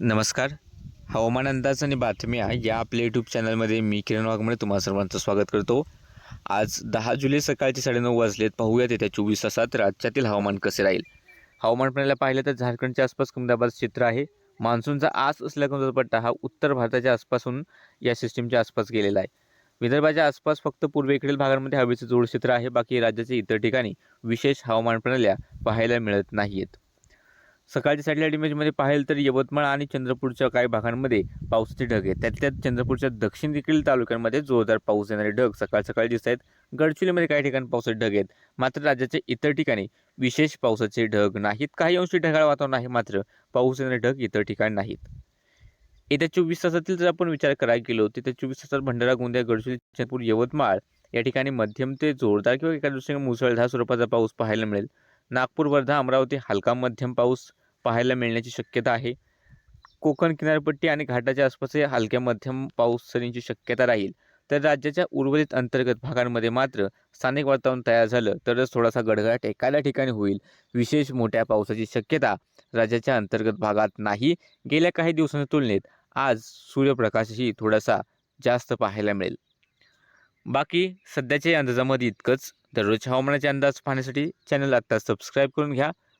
नमस्कार. हवामान अंदाज आणि बातम्या या आपल्या यूट्यूब चॅनलमध्ये मी किरण वाघमोडे तुम्हा सर्वांचं स्वागत करतो. आज दहा जुलै सकाळचे साडेनऊ वाजलेत. पाहूयात येत्या चोवीस तासात राज्यातील हवामान कसे राहील. हवामान प्रणालीला पाहिलं तर झारखंडच्या आसपास कमदाबाद क्षेत्र आहे. मान्सूनचा आस असल्या कमदाबाद पट्टा हा उत्तर भारताच्या आसपासून या सिस्टीमच्या आसपास गेलेला आहे. विदर्भाच्या आसपास फक्त पूर्वेकडील भागांमध्ये हवेचं जोड क्षेत्र आहे. बाकी राज्याच्या इतर ठिकाणी विशेष हवामान प्रणाल्या पाहायला मिळत नाही आहेत सकाळच्या सॅटेलाईट इमेजमध्ये पाहिलं तर यवतमाळ आणि चंद्रपूरच्या काही भागांमध्ये पावसाचे ढग आहेत. त्यातल्या चंद्रपूरच्या दक्षिण देखील तालुक्यांमध्ये जोरदार पाऊस येणारे ढग सकाळ सकाळी दिसत आहेत. गडचिरोलीमध्ये काही ठिकाणी पावसाचे ढग आहेत. मात्र राज्याच्या इतर ठिकाणी विशेष पावसाचे ढग नाहीत. काही अंशी ढगाळ वातावरण आहे मात्र पाऊस येणारे ढग इतर ठिकाणी नाहीत. येत्या चोवीस तासातील जर आपण विचार करायला गेलो तर चोवीस तासात भंडारा गोंदिया गडचिरोली चंद्रपूर यवतमाळ या ठिकाणी मध्यम ते जोरदार किंवा एका दिवसाने मुसळधार स्वरूपाचा पाऊस पाहायला मिळेल. नागपूर वर्धा अमरावती हलका मध्यम पाऊस पाहायला मिळण्याची शक्यता आहे. कोकण किनारपट्टी आणि घाटाच्या आसपासही हलक्या मध्यम पाऊस सरींची शक्यता राहील. तर राज्याच्या उर्वरित अंतर्गत भागांमध्ये मात्र स्थानिक वातावरण तयार झालं तरच थोडासा गडगडाट एखाद्या ठिकाणी होईल. विशेष मोठ्या पावसाची शक्यता राज्याच्या अंतर्गत भागात नाही. गेल्या काही दिवसांच्या तुलनेत आज सूर्यप्रकाशही थोडासा जास्त पाहायला मिळेल. बाकी सध्याच्या अंदाजामध्ये इतकंच. दररोजच्या हवामानाचे अंदाज पाहण्यासाठी चॅनल आत्ता सबस्क्राईब करून घ्या.